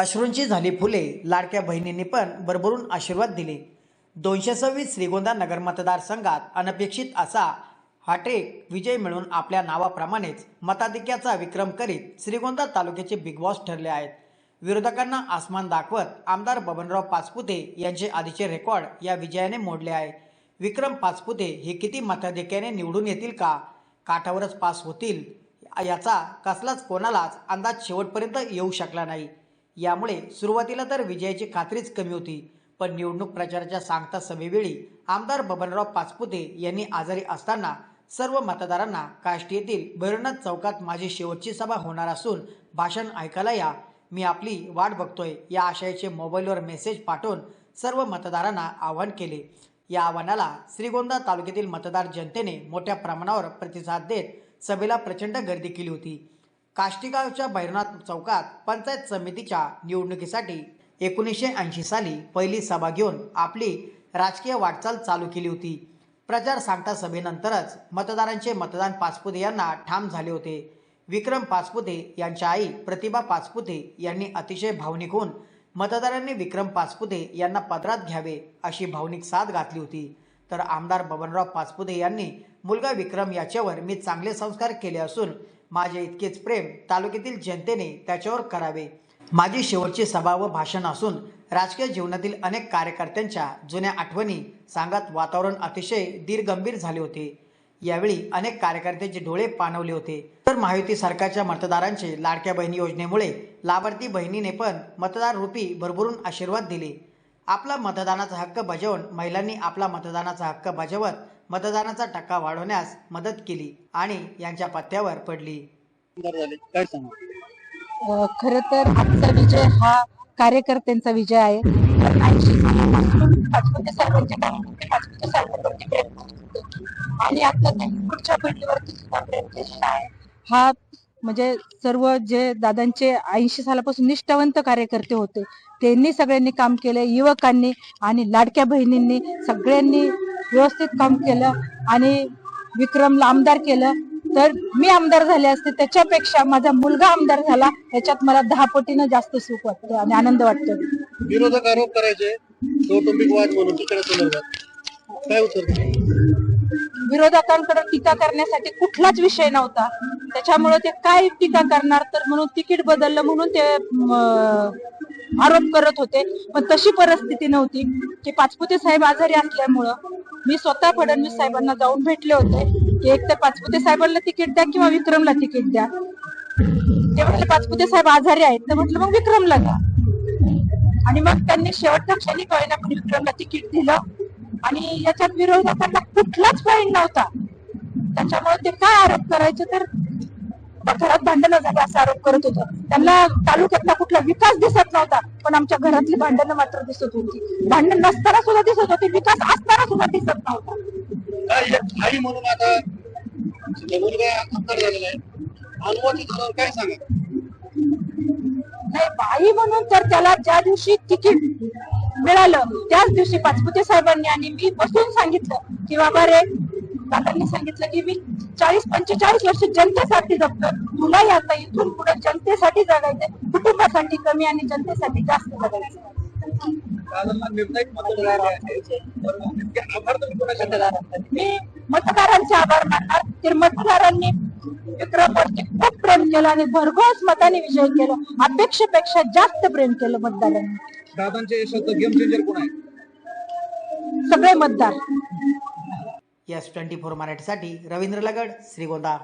अश्रूंची झाली फुले लाडक्या बहिणींनी पण भरभरून आशीर्वाद दिले. दोनशे सव्वीस श्रीगोंदा नगर मतदारसंघात अनपेक्षित असा हॅट्रिक विजय मिळून आपल्या नावाप्रमाणेच मताधिक्याचा विक्रम करीत श्रीगोंदा तालुक्याचे बिग बॉस ठरले आहेत. विरोधकांना आसमान दाखवत आमदार बबनराव पाचपुते यांचे आधीचे रेकॉर्ड या विजयाने मोडले आहे. विक्रम पाचपुते हे किती मताधिक्याने निवडून येतील का? काठावरच पास होतील? याचा कसलाच कोणालाच अंदाज शेवटपर्यंत येऊ शकला नाही. यामुळे सुरुवातीला तर विजयाची खात्रीच कमी होती पण निवडणूक प्रचाराच्या सांगता सभेवेळी आमदार बबनराव पाचपुते यांनी आजारी असताना सर्व मतदारांना काष्टी येथील भैरवनाथ चौकात माझी शेवटची सभा होणार असून भाषण ऐकायला या. मी आपली वाट बघतोय या आशयाचे मोबाईलवर मेसेज पाठवून सर्व मतदारांना आवाहन केले. या आव्हानाला श्रीगोंदा तालुक्यातील मतदार जनतेने मोठ्या प्रमाणावर प्रतिसाद देत सभेला प्रचंड गर्दी केली होती. काष्टीगावच्या भैरनाथ चौकात पंचायत समितीच्या निवडणुकीसाठी एकोणीसशे ऐंशी साली पहिली सभा घेऊन आपली राजकीय वाटचाल चालू केली होती. प्रचार सांगता सभेनंतरच मतदारांचे मतदान पाचपुते यांना ठाम झाले होते. विक्रम पाचपुते यांच्या आई प्रतिभा पाचपुते यांनी अतिशय भावनिक होऊन मतदारांनी विक्रम पाचपुते यांना पदरात घ्यावे अशी भावनिक साथ घातली होती. तर आमदार बबनराव पाचपुते यांनी मुलगा विक्रम याच्यावर मी चांगले संस्कार केले असून माझे इतकेच प्रेम तालुक्यातील जनतेने त्याच्यावर करावे. माझी शेवटची सभा व भाषण असून राजकीय जीवनातील अनेक कार्यकर्त्यांच्या जुन्या आठवणी सांगत वातावरण अतिशय दीर्गंभीर झाले होते. यावेळी अनेक कार्यकर्त्यांचे डोळे पाणवले होते. तर महायुती सरकारच्या मतदारांचे लाडक्या बहिणी योजनेमुळे लाभार्थी बहिणीने पण मतदार रूपी भरभरून आशीर्वाद दिले. आपला मतदानाचा हक्क बजावून महिलांनी आपला मतदानाचा हक्क बजावत मतदानाचा टक्का वाढवण्यास मदत केली आणि यांच्या पत्त्यावर पडली. आमदार झाले. काय सांगा? अ, खरं तर आजचा विजय हा कार्यकर्त्यांचा विजय आहे. आणि आता पुढच्या पिढीवरती सुद्धा आहे. हा म्हणजे सर्व जे दादांचे ऐंशी सालापासून निष्ठावंत कार्यकर्ते होते त्यांनी सगळ्यांनी काम केलं युवकांनी आणि लाडक्या बहिणींनी सगळ्यांनी व्यवस्थित काम केलं आणि विक्रमला आमदार केलं. तर मी आमदार झाले असते त्याच्यापेक्षा माझा मुलगा आमदार झाला याच्यात मला दहा पटीनं जास्त सुख वाटतं आणि आनंद वाटतो. विरोधक आरोप करायचे कौटुंबिक वाद म्हणून तिकडे काय उत्तर विरोधकांकडे टीका करण्यासाठी कुठलाच विषय नव्हता. त्याच्यामुळे ते काय टीका करणार तर म्हणून तिकीट बदललं म्हणून ते आरोप करत होते. पण तशी परिस्थिती नव्हती की पाचपुते साहेब आजारी असल्यामुळं मी स्वतः फडणवीस साहेबांना जाऊन भेटले होते की एक तर पाचपुते साहेबांना तिकीट द्या किंवा विक्रमला तिकीट द्या. ते म्हटले पाचपुते साहेब आजारी आहेत. तर म्हटलं मग विक्रमला द्या. आणि मग त्यांनी शेवटच्या क्षणी कळेना पण विक्रमला तिकीट दिलं. आणि याच्यात विरोधकांना कुठलाच पॉईंट नव्हता. त्याच्यामुळे ते काय आरोप करायचे तर घरात भांडणं झाले असा आरोप करत होतं. त्यांना तालुक्यातला कुठला विकास दिसत नव्हता पण आमच्या घरातली भांडणं मात्र दिसत होती. भांडण नसताना सुद्धा दिसत होती विकास असताना सुद्धा दिसत नव्हता. काय सांगा? बाई म्हणून तर त्याला ज्या दिवशी तिकीट मिळालं त्याच दिवशी पाचपुते साहेबांनी आणि मी बसून सांगितलं की बाबा रे दादांनी सांगितलं की मी चाळीस पंचेचाळीस वर्ष जनतेसाठी जगतो तुला आता इथून पुढे जनतेसाठी जगायचं कुटुंबासाठी कमी आणि जनतेसाठी जास्त जगायचं मी मतदारांचे आभार मानणार. तर मतदारांनी प्रेम केलं आणि भरघोस मताने विजय केलं. अपेक्षेपेक्षा जास्त प्रेम केलं मतदारांनी. दादांच्या यशाचं गेम चेंजर कोण आहे? सगळे मतदार. एस ट्वेंटी फोर मराठीसाठी रवींद्र लगड श्रीगोंदा.